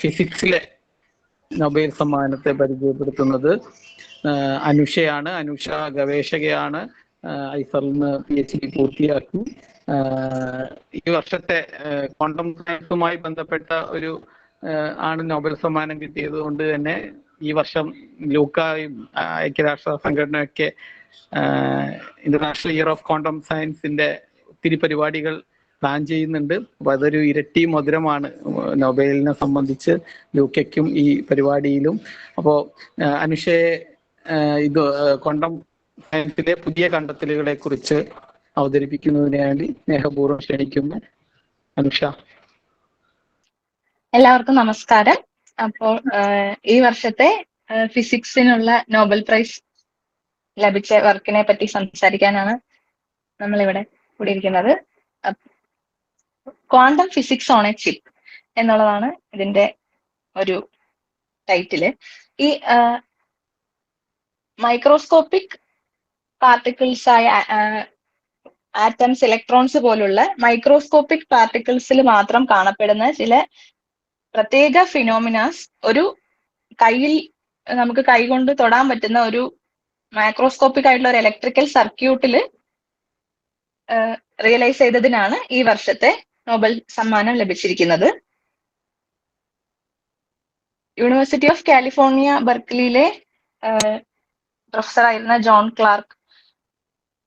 ഫിസിക്സിലെ Nobel സമ്മാനത്തെ പരിചയപ്പെടുത്തുന്നത് അനുഷയാണ്. അനുഷ ഗവേഷകയാണ്. ഐസറിൽ നിന്ന് P H D പൂർത്തിയാക്കി ഈ വർഷത്തെ ക്വാണ്ടം സയൻസുമായി ബന്ധപ്പെട്ട ഒരു ആണ് നോബൽ സമ്മാനം കിട്ടിയത് കൊണ്ട് തന്നെ ഈ വർഷം ലൂക്കായും ഐക്യരാഷ്ട്ര സംഘടനയൊക്കെ ഇന്റർനാഷണൽ ഇയർ ഓഫ് ക്വാണ്ടം സയൻസിന്റെ ഒത്തിരി പരിപാടികൾ പ്ലാൻ ചെയ്യുന്നുണ്ട്. അപ്പൊ അതൊരു ഇരട്ടി മധുരമാണ് നൊബേലിനെ സംബന്ധിച്ച് ലൂക്കയ്ക്കും ഈ പരിപാടിയിലും. അപ്പോ അനുഷയെ ഇത് കൊണ്ടം പുതിയ കണ്ടെത്തലുകളെ കുറിച്ച് അവതരിപ്പിക്കുന്നതിന് വേണ്ടി സ്നേഹപൂർവം ക്ഷണിക്കുന്നു. അനുഷ. എല്ലാവർക്കും നമസ്കാരം. അപ്പോൾ ഈ വർഷത്തെ ഫിസിക്സിനുള്ള നോബൽ പ്രൈസ് ലഭിച്ച വർക്കിനെ പറ്റി സംസാരിക്കാനാണ് നമ്മളിവിടെ കൂടിയിരിക്കുന്നത്. Quantum physics on a chip എന്നുള്ളതാണ് ഇതിന്റെ ഒരു ടൈറ്റിൽ. ഈ മൈക്രോസ്കോപ്പിക് പാർട്ടിക്കിൾസ് ആയ ആറ്റംസ് ഇലക്ട്രോൺസ് പോലുള്ള മൈക്രോസ്കോപ്പിക് പാർട്ടിക്കിൾസിൽ മാത്രം കാണപ്പെടുന്ന ചില പ്രത്യേക ഫിനോമിനാസ് ഒരു കയ്യിൽ നമുക്ക് കൈകൊണ്ട് തൊടാൻ പറ്റുന്ന ഒരു മൈക്രോസ്കോപ്പിക് ആയിട്ടുള്ള ഒരു ഇലക്ട്രിക്കൽ സർക്യൂട്ടിൽ റിയലൈസ് ചെയ്തതിനാണ് ഈ വർഷത്തെ നോബൽ സമ്മാനം ലഭിച്ചിരിക്കുന്നത്. യൂണിവേഴ്സിറ്റി ഓഫ് കാലിഫോർണിയ ബർക്ക്ലിയിലെ പ്രൊഫസറായിരുന്ന John Clarke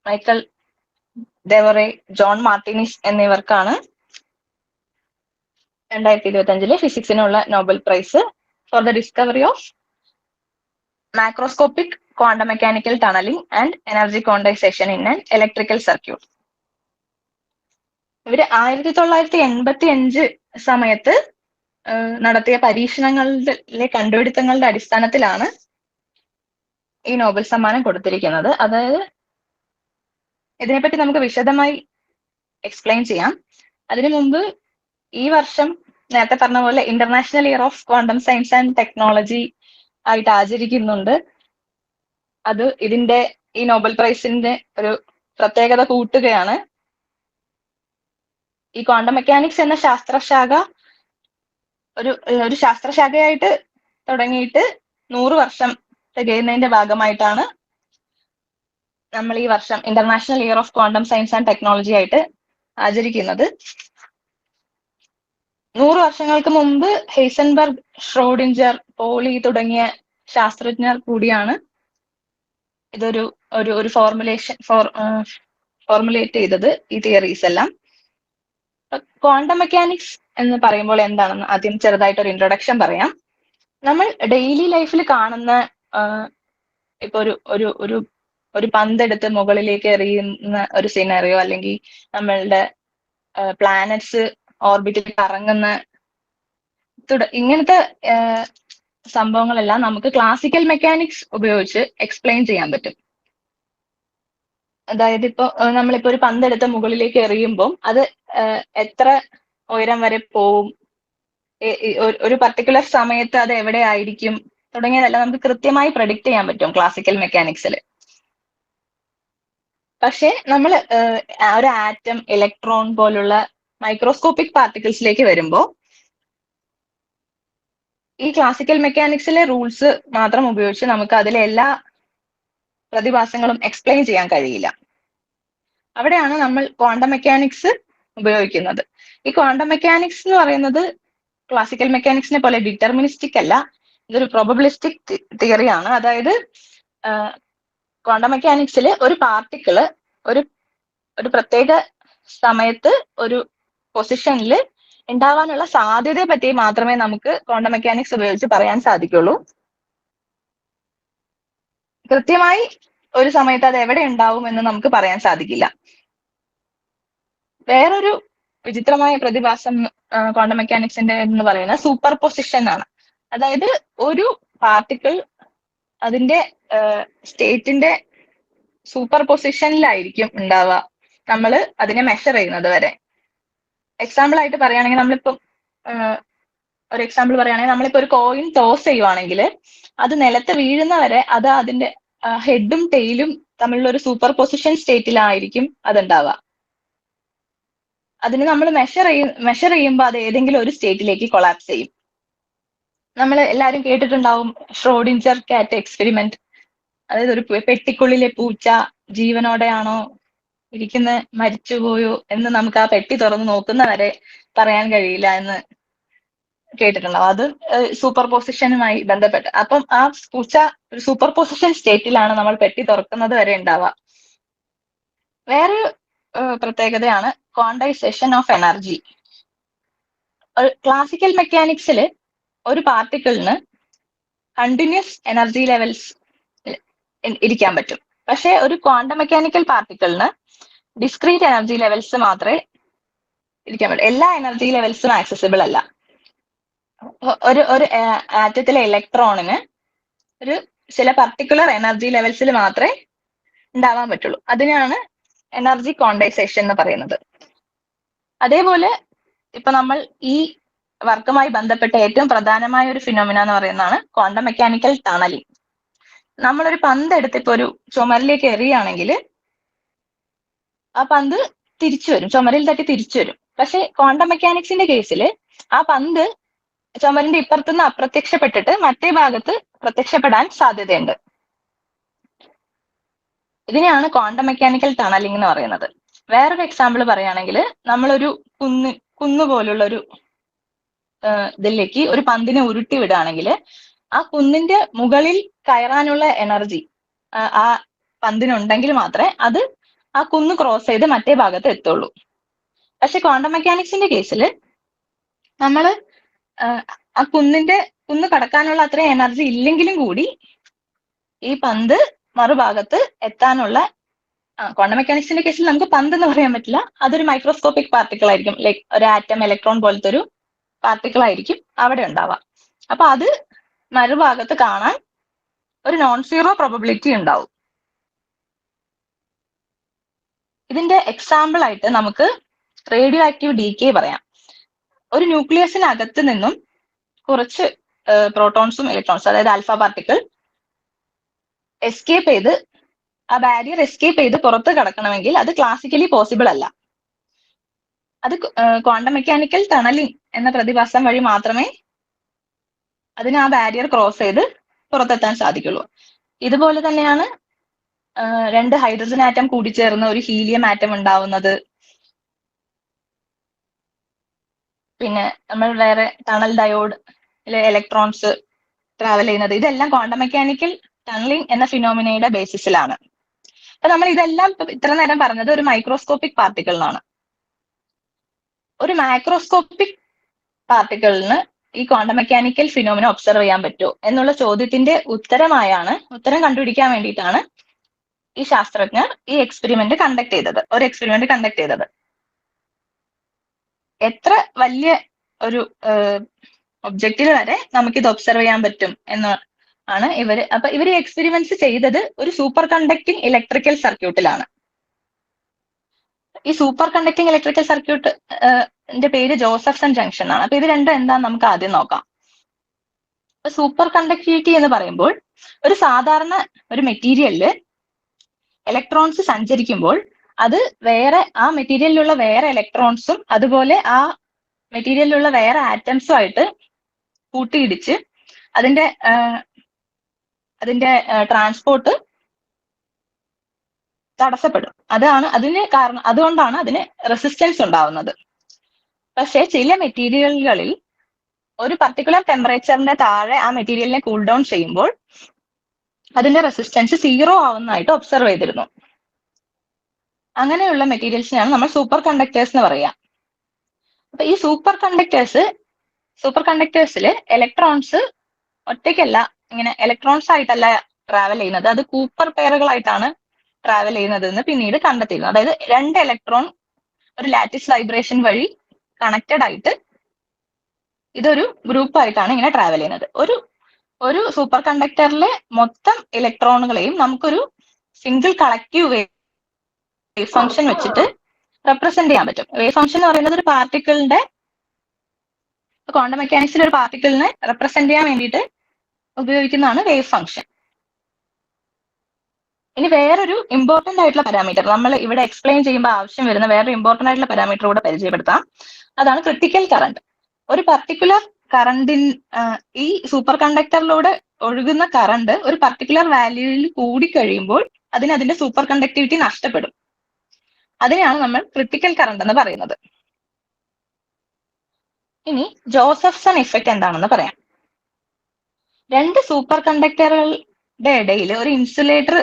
Michel Devoret John Martinis എന്നിവർക്കാണ് രണ്ടായിരത്തി ഇരുപത്തി അഞ്ചിലെ ഫിസിക്സിനുള്ള Nobel prize. For the discovery of macroscopic quantum mechanical tunnelling and energy quantisation in an electrical circuit ഇവർ ആയിരത്തി തൊള്ളായിരത്തി എൺപത്തി അഞ്ച് സമയത്ത് നടത്തിയ പരീക്ഷണങ്ങളിലെ കണ്ടുപിടുത്തങ്ങളുടെ അടിസ്ഥാനത്തിലാണ് ഈ നോബൽ സമ്മാനം കൊടുത്തിരിക്കുന്നത്. അതായത് ഇതിനെപ്പറ്റി നമുക്ക് വിശദമായി എക്സ്പ്ലെയിൻ ചെയ്യാം. അതിനു മുമ്പ് ഈ വർഷം നേരത്തെ പറഞ്ഞ പോലെ international year of quantum science and technology ആയിട്ട് ആചരിക്കുന്നുണ്ട്. അത് ഇതിന്റെ ഈ നോബൽ പ്രൈസിന്റെ ഒരു പ്രത്യേകത കൂട്ടുകയാണ്. ഈ ക്വാണ്ടം മെക്കാനിക്സ് എന്ന ശാസ്ത്രശാഖ ഒരു ഒരു ശാസ്ത്രശാഖയായിട്ട് തുടങ്ങിയിട്ട് നൂറ് വർഷം തികയുന്നതിന്റെ ഭാഗമായിട്ടാണ് നമ്മൾ ഈ വർഷം international year of quantum science and technology ആയിട്ട് ആചരിക്കുന്നത്. നൂറ് വർഷങ്ങൾക്ക് മുമ്പ് ഹെയ്സൻബർഗ് ഷ്രോഡിഞ്ചർ പോളി തുടങ്ങിയ ശാസ്ത്രജ്ഞർ കൂടിയാണ് ഇതൊരു ഒരു ഒരു ഫോർമുലേഷൻ ഫോർ ഫോർമുലേറ്റ് ചെയ്തത് ഈ തിയറീസ് എല്ലാം. ക്വാണ്ടം മെക്കാനിക്സ് എന്ന് പറയുമ്പോൾ എന്താണെന്ന് ആദ്യം ചെറുതായിട്ട് ഒരു ഇൻട്രൊഡക്ഷൻ പറയാം. നമ്മൾ ഡെയിലി ലൈഫിൽ കാണുന്ന ഇപ്പൊ ഒരു ഒരു ഒരു ഒരു പന്തെടുത്ത് മുകളിലേക്ക് എറിയുന്ന ഒരു സിനറിയോ അല്ലെങ്കിൽ നമ്മളുടെ പ്ലാനറ്റ്സ് ഓർബിറ്റിൽ കറങ്ങുന്ന ഇങ്ങനത്തെ സംഭവങ്ങളെല്ലാം നമുക്ക് ക്ലാസിക്കൽ മെക്കാനിക്സ് ഉപയോഗിച്ച് എക്സ്പ്ലെയിൻ ചെയ്യാൻ പറ്റും. അതായത് ഇപ്പൊ നമ്മളിപ്പോ ഒരു പന്തെടുത്ത് മുകളിലേക്ക് എറിയുമ്പോൾ അത് എത്ര ഉയരം വരെ പോവും? ഒരു പർട്ടിക്കുലർ സമയത്ത് അത് എവിടെ ആയിരിക്കും? തുടങ്ങിയതെല്ലാം നമുക്ക് കൃത്യമായി പ്രഡിക്റ്റ് ചെയ്യാൻ പറ്റും ക്ലാസിക്കൽ മെക്കാനിക്സിൽ പക്ഷെ നമ്മൾ ഒരു ആറ്റം ഇലക്ട്രോൺ പോലുള്ള മൈക്രോസ്കോപ്പിക് പാർട്ടിക്കിൾസിലേക്ക് വരുമ്പോൾ ഈ ക്ലാസിക്കൽ മെക്കാനിക്സിലെ റൂൾസ് മാത്രം ഉപയോഗിച്ച് നമുക്ക് അതിലെ എല്ലാ പ്രതിഭാസങ്ങളും എക്സ്പ്ലെയിൻ ചെയ്യാൻ കഴിയില്ല. അവിടെയാണ് നമ്മൾ ക്വാണ്ടം മെക്കാനിക്സ് ഉപയോഗിക്കുന്നത്. ഈ ക്വാണ്ടം മെക്കാനിക്സ് എന്ന് പറയുന്നത് ക്ലാസിക്കൽ മെക്കാനിക്സിനെ പോലെ ഡിറ്റർമിനിസ്റ്റിക് അല്ല ഇതൊരു പ്രോബബിലിസ്റ്റിക് തിയറിയാണ് അതായത് ക്വാണ്ടം മെക്കാനിക്സിൽ ഒരു പാർട്ടിക്കിൾ ഒരു ഒരു പ്രത്യേക സമയത്ത് ഒരു പൊസിഷനിൽ ഉണ്ടാവാനുള്ള സാധ്യതയെ പറ്റി മാത്രമേ നമുക്ക് ക്വാണ്ടം മെക്കാനിക്സ് ഉപയോഗിച്ച് പറയാൻ സാധിക്കുള്ളൂ. കൃത്യമായി ഒരു സമയത്ത് അത് എവിടെ ഉണ്ടാവും എന്ന് നമുക്ക് പറയാൻ സാധിക്കില്ല. വേറൊരു വിചിത്രമായ പ്രതിഭാസം ക്വാണ്ടം മെക്കാനിക്സിന്റെ എന്ന് പറയുന്നത് സൂപ്പർ പൊസിഷൻ ആണ്. അതായത് ഒരു പാർട്ടിക്കിൾ അതിന്റെ സ്റ്റേറ്റിന്റെ സൂപ്പർ പൊസിഷനിലായിരിക്കും ഉണ്ടാവുക. നമ്മൾ അതിനെ മെഷർ ചെയ്യുന്നത് വരെ. എക്സാമ്പിൾ ആയിട്ട് പറയുകയാണെങ്കിൽ നമ്മളിപ്പം ഒരു എക്സാമ്പിൾ പറയുകയാണെങ്കിൽ നമ്മളിപ്പോ ഒരു കോയിൻ ടോസ് ചെയ്യുവാണെങ്കിൽ അത് നിലത്ത് വീഴുന്ന വരെ അത് അതിന്റെ ഹെഡും ടെയിലും തമ്മിലുള്ള ഒരു സൂപ്പർ പൊസിഷൻ സ്റ്റേറ്റിലായിരിക്കും അതുണ്ടാവുക. അതിന് നമ്മൾ മെഷർ ചെയ്യ മെഷർ ചെയ്യുമ്പോൾ അത് ഏതെങ്കിലും ഒരു സ്റ്റേറ്റിലേക്ക് കൊളാപ്സ് ചെയ്യും. നമ്മൾ എല്ലാവരും കേട്ടിട്ടുണ്ടാവും ഷ്രോഡിഞ്ചർ കാറ്റ് എക്സ്പെരിമെന്റ് അതായത് ഒരു പെട്ടിക്കുള്ളിലെ പൂച്ച ജീവനോടെയാണോ ഇരിക്കുന്ന മരിച്ചുപോയോ എന്ന് നമുക്ക് ആ പെട്ടി തുറന്ന് നോക്കുന്ന വരെ പറയാൻ കഴിയില്ല എന്ന് കേട്ടിട്ടുണ്ടാവും. അത് സൂപ്പർ പൊസിഷനുമായി ബന്ധപ്പെട്ട്. അപ്പം ആ പൂച്ച സൂപ്പർ പൊസിഷൻ സ്റ്റേറ്റിലാണ് നമ്മൾ പെട്ടി തുറക്കുന്നത് വരെ ഉണ്ടാവുക. വേറെ പ്രത്യേകതയാണ് ക്വാണ്ടൈസേഷൻ ഓഫ് എനർജി ക്ലാസിക്കൽ മെക്കാനിക്സിൽ ഒരു പാർട്ടിക്കിളിന് കണ്ടിന്യൂസ് എനർജി ലെവൽസ് ഇരിക്കാൻ പറ്റും. പക്ഷേ ഒരു ക്വാണ്ടം മെക്കാനിക്കൽ പാർട്ടിക്കിളിന് ഡിസ്ക്രീറ്റ് എനർജി ലെവൽസ് മാത്രമേ ഇരിക്കാൻ പറ്റും. എല്ലാ എനർജി ലെവൽസും ആക്സസിബിൾ അല്ല. ഒരു ഒരു ആറ്റത്തിലെ ഇലക്ട്രോണിന് ഒരു ചില പർട്ടിക്കുലർ എനർജി ലെവൽസിൽ മാത്രമേ ഉണ്ടാവാൻ പറ്റുള്ളൂ. അതിനാണ് എനർജി കോണ്ടൈസേഷൻ എന്ന് പറയുന്നത്. അതേപോലെ ഇപ്പൊ നമ്മൾ ഈ വർക്കുമായി ബന്ധപ്പെട്ട ഏറ്റവും പ്രധാനമായ ഒരു ഫിനോമിന എന്ന് പറയുന്നതാണ് ക്വാണ്ടം മെക്കാനിക്കൽ ടണലിംഗ് നമ്മളൊരു പന്ത് എടുത്ത് ഇപ്പൊ ഒരു ചുമരിലേക്ക് എറിയുകയാണെങ്കിൽ ആ പന്ത് തിരിച്ചു വരും. ചുമരിൽ തട്ടി തിരിച്ചു വരും. പക്ഷെ ക്വാണ്ടം മെക്കാനിക്സിന്റെ കേസിൽ ആ പന്ത് ചുമരിന്റെ ഇപ്പുറത്തുനിന്ന് അപ്രത്യക്ഷപ്പെട്ടിട്ട് മറ്റേ ഭാഗത്ത് പ്രത്യക്ഷപ്പെടാൻ സാധ്യതയുണ്ട്. ഇതിനെയാണ് ക്വാണ്ടം മെക്കാനിക്കൽ ടണലിംഗ് എന്ന് പറയുന്നത്. വേറൊരു എക്സാമ്പിൾ പറയുകയാണെങ്കിൽ നമ്മളൊരു കുന്ന് കുന്ന് പോലുള്ള ഒരു ഇതിലേക്ക് ഒരു പന്തിനെ ഉരുട്ടി വിടുകയാണെങ്കിൽ ആ കുന്നിന്റെ മുകളിൽ കയറാനുള്ള എനർജി ആ പന്തിനുണ്ടെങ്കിൽ മാത്രമേ അത് ആ കുന്ന് ക്രോസ് ചെയ്ത് മറ്റേ ഭാഗത്ത് എത്തുള്ളൂ. പക്ഷെ ക്വാണ്ടം മെക്കാനിക്സിന്റെ കേസിൽ നമ്മൾ ആ കുന്നിന്റെ കുന്ന് കടക്കാനുള്ള അത്ര എനർജി ഇല്ലെങ്കിലും കൂടി ഈ പന്ത് മറുഭാഗത്ത് എത്താനുള്ള ക്വാണ്ടം മെക്കാനിക്സിന്റെ കേസിൽ നമുക്ക് പന്ത് എന്ന് പറയാൻ പറ്റില്ല. അതൊരു മൈക്രോസ്കോപ്പിക് പാർട്ടിക്കിൾ ആയിരിക്കും. ലൈക് ഒരു ആറ്റം ഇലക്ട്രോൺ പോലത്തെ ഒരു പാർട്ടിക്കിൾ ആയിരിക്കും അവിടെ ഉണ്ടാവാം അപ്പൊ അത് മറുഭാഗത്ത് കാണാൻ ഒരു നോൺ സീറോ പ്രോബിലിറ്റി ഉണ്ടാവും. ഇതിന്റെ എക്സാമ്പിൾ ആയിട്ട് നമുക്ക് റേഡിയോ ആക്റ്റീവ് ഡി കെ പറയാം. ഒരു ന്യൂക്ലിയസിനകത്ത് നിന്നും കുറച്ച് പ്രോട്ടോൺസും ഇലക്ട്രോൺസും അതായത് ആൽഫ പാർട്ടിക്കിൾ എസ്കേപ്പ് ചെയ്ത് ആ ബാരിയർ എസ്കേപ്പ് ചെയ്ത് പുറത്ത് കടക്കണമെങ്കിൽ അത് ക്ലാസിക്കലി പോസിബിൾ അല്ല. അത് ക്വാണ്ടം മെക്കാനിക്കൽ ടണലിംഗ് എന്ന പ്രതിഭാസം വഴി മാത്രമേ അതിന് ആ ബാരിയർ ക്രോസ് ചെയ്ത് പുറത്തെത്താൻ സാധിക്കുള്ളൂ. ഇതുപോലെ തന്നെയാണ് രണ്ട് ഹൈഡ്രജൻ ആറ്റം കൂടിച്ചേർന്ന് ഒരു ഹീലിയം ആറ്റം ഉണ്ടാവുന്നത്. പിന്നെ നമ്മൾ വേറെ ടണൽ ഡയോഡ് ഇലക്ട്രോൺസ് ട്രാവൽ ചെയ്യുന്നത്. ഇതെല്ലാം ക്വാണ്ടം മെക്കാനിക്കൽ ടണലിംഗ് എന്ന ഫിനോമിനയുടെ ബേസിസിലാണ് അപ്പൊ നമ്മൾ ഇതെല്ലാം ഇത്ര നേരം പറഞ്ഞത് ഒരു മൈക്രോസ്കോപ്പിക് പാർട്ടിക്കിളിനാണ് ഒരു മാക്രോസ്കോപ്പിക് പാർട്ടിക്കിളിന് ഈ ക്വാണ്ടം മെക്കാനിക്കൽ ഫിനോമിന ഒബ്സർവ് ചെയ്യാൻ പറ്റുമോ എന്നുള്ള ചോദ്യത്തിന്റെ ഉത്തരമായാണ് ഉത്തരം കണ്ടുപിടിക്കാൻ വേണ്ടിയിട്ടാണ് ഈ ശാസ്ത്രജ്ഞർ ഈ എക്സ്പെരിമെന്റ് കണ്ടക്ട് ചെയ്തത്. ഒരു എക്സ്പെരിമെന്റ് കണ്ടക്ട് ചെയ്തത്. എത്ര വലിയ ഒരു ഒബ്ജക്റ്റിൽ വരെ നമുക്ക് ഇത് ഒബ്സർവ് ചെയ്യാൻ പറ്റും എന്ന് ആണ് ഇവർ. അപ്പൊ ഇവർ എക്സ്പെരിമെന്റ്സ് ചെയ്തത് ഒരു സൂപ്പർ കണ്ടക്ടിങ് ഇലക്ട്രിക്കൽ സർക്യൂട്ടിലാണ് ഈ സൂപ്പർ കണ്ടക്ടിങ് ഇലക്ട്രിക്കൽ സർക്യൂട്ട് പേര് ജോസഫ്സൺ ജംഗ്ഷൻ ആണ്. അപ്പൊ ഇത് രണ്ടും എന്താന്ന് നമുക്ക് ആദ്യം നോക്കാം. സൂപ്പർ കണ്ടക്ടിവിറ്റി എന്ന് പറയുമ്പോൾ ഒരു സാധാരണ ഒരു മെറ്റീരിയലിൽ ഇലക്ട്രോൺസ് സഞ്ചരിക്കുമ്പോൾ അത് വേറെ ആ മെറ്റീരിയലിലുള്ള വേറെ ഇലക്ട്രോൺസും അതുപോലെ ആ മെറ്റീരിയലിലുള്ള വേറെ ആറ്റംസും ആയിട്ട് കൂട്ടിയിടിച്ച് അതിന്റെ അതിന്റെ ട്രാൻസ്പോർട്ട് തടസ്സപ്പെടും. അതാണ് അതിന് കാരണം അതുകൊണ്ടാണ് അതിന് റെസിസ്റ്റൻസ് ഉണ്ടാവുന്നത്. പക്ഷേ ചില മെറ്റീരിയലുകളിൽ ഒരു പർട്ടിക്കുലർ ടെമ്പറേച്ചറിന്റെ താഴെ ആ മെറ്റീരിയലിനെ കൂൾ ഡൗൺ ചെയ്യുമ്പോൾ അതിന്റെ റെസിസ്റ്റൻസ് സീറോ ആവുന്നതായിട്ട് ഒബ്സർവ് ചെയ്തിരുന്നു. അങ്ങനെയുള്ള മെറ്റീരിയൽസിനാണ് നമ്മൾ സൂപ്പർ കണ്ടക്ടേഴ്സ് എന്ന് പറയുക അപ്പൊ ഈ സൂപ്പർ കണ്ടക്ടേഴ്സ് സൂപ്പർ കണ്ടക്ടേഴ്സിൽ ഇലക്ട്രോൺസ് ഒറ്റയ്ക്കല്ല ഇങ്ങനെ ഇലക്ട്രോൺസ് ആയിട്ടല്ല ട്രാവൽ ചെയ്യുന്നത്. അത് കൂപ്പർ പെയറുകളായിട്ടാണ് ട്രാവൽ ചെയ്യുന്നത് എന്ന് പിന്നീട് കണ്ടെത്തിയിരുന്നു. അതായത് രണ്ട് ഇലക്ട്രോൺ ഒരു ലാറ്റിസ് വൈബ്രേഷൻ വഴി കണക്റ്റഡ് ആയിട്ട് ഇതൊരു ഗ്രൂപ്പ് ആയിട്ടാണ് ഇങ്ങനെ ട്രാവൽ ചെയ്യുന്നത്. ഒരു ഒരു സൂപ്പർ കണ്ടക്ടറിലെ മൊത്തം ഇലക്ട്രോണുകളെയും നമുക്കൊരു സിംഗിൾ കളക്റ്റീവ് വേവ് ഫംഗ്ഷൻ വെച്ചിട്ട് റെപ്രസെന്റ് ചെയ്യാൻ പറ്റും. വേവ് ഫംഗ്ഷൻ എന്ന് പറയുന്നത് ഒരു പാർട്ടിക്കിളിന്റെ ക്വാണ്ടം മെക്കാനിക്സിൽ ഒരു പാർട്ടിക്കിളിനെ റെപ്രസെന്റ് ചെയ്യാൻ വേണ്ടിയിട്ട് ഉപയോഗിക്കുന്നതാണ് വേവ് ഫംഗ്ഷൻ ഇനി വേറൊരു ഇമ്പോർട്ടന്റ് ആയിട്ടുള്ള പാരാമീറ്റർ നമ്മൾ ഇവിടെ എക്സ്പ്ലെയിൻ ചെയ്യുമ്പോൾ ആവശ്യം വരുന്ന വേറൊരു ഇമ്പോർട്ടന്റ് ആയിട്ടുള്ള പാരാമീറ്റർ കൂടെ പരിചയപ്പെടുത്താം. അതാണ് ക്രിട്ടിക്കൽ കറണ്ട് ഒരു പർട്ടിക്കുലർ കറണ്ടിൻ ഈ സൂപ്പർ കണ്ടക്ടറിലൂടെ ഒഴുകുന്ന കറണ്ട് ഒരു പർട്ടിക്കുലർ വാല്യൂവിൽ കൂടി കഴിയുമ്പോൾ അതിന് അതിന്റെ സൂപ്പർ കണ്ടക്ടിവിറ്റി നഷ്ടപ്പെടും. അതിനെയാണ് നമ്മൾ ക്രിട്ടിക്കൽ കറണ്ട് എന്ന് പറയുന്നത്. ഇനി ജോസഫ്സൺ ഇഫക്റ്റ് എന്താണെന്ന് പറയാം. രണ്ട് സൂപ്പർ കണ്ടക്ടറുകളുടെ ഇടയിൽ ഒരു ഇൻസുലേറ്റർ